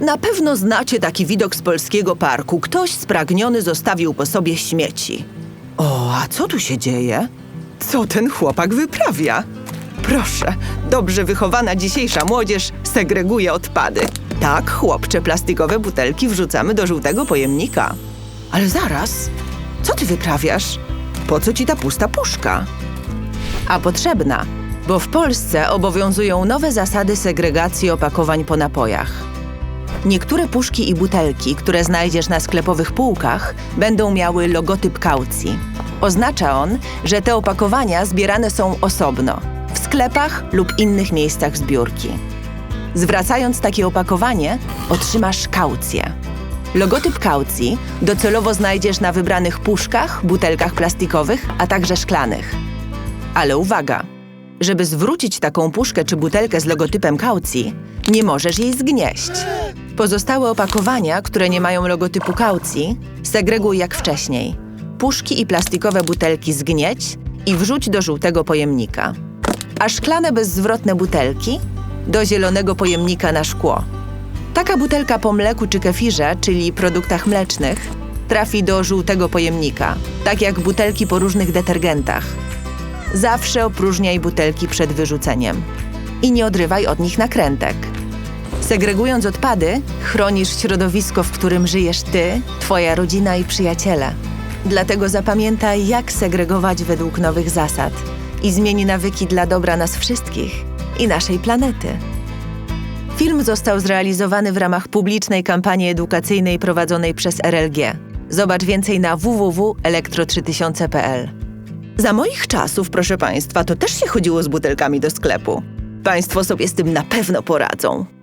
Na pewno znacie taki widok z polskiego parku. Ktoś spragniony zostawił po sobie śmieci. O, a co tu się dzieje? Co ten chłopak wyprawia? Proszę, dobrze wychowana dzisiejsza młodzież segreguje odpady. Tak, chłopcze, plastikowe butelki wrzucamy do żółtego pojemnika. Ale zaraz, co ty wyprawiasz? Po co ci ta pusta puszka? A potrzebna, bo w Polsce obowiązują nowe zasady segregacji opakowań po napojach. Niektóre puszki i butelki, które znajdziesz na sklepowych półkach, będą miały logotyp kaucji. Oznacza on, że te opakowania zbierane są osobno, w sklepach lub innych miejscach zbiórki. Zwracając takie opakowanie, otrzymasz kaucję. Logotyp kaucji docelowo znajdziesz na wybranych puszkach, butelkach plastikowych, a także szklanych. Ale uwaga! Żeby zwrócić taką puszkę czy butelkę z logotypem kaucji, nie możesz jej zgnieść. Pozostałe opakowania, które nie mają logotypu kaucji, segreguj jak wcześniej. Puszki i plastikowe butelki zgnieć i wrzuć do żółtego pojemnika. A szklane bezzwrotne butelki do zielonego pojemnika na szkło. Taka butelka po mleku czy kefirze, czyli produktach mlecznych, trafi do żółtego pojemnika, tak jak butelki po różnych detergentach. Zawsze opróżniaj butelki przed wyrzuceniem i nie odrywaj od nich nakrętek. Segregując odpady, chronisz środowisko, w którym żyjesz ty, twoja rodzina i przyjaciele. Dlatego zapamiętaj, jak segregować według nowych zasad i zmień nawyki dla dobra nas wszystkich i naszej planety. Film został zrealizowany w ramach publicznej kampanii edukacyjnej prowadzonej przez RLG. Zobacz więcej na www.elektro3000.pl. Za moich czasów, proszę Państwa, to też się chodziło z butelkami do sklepu. Państwo sobie z tym na pewno poradzą.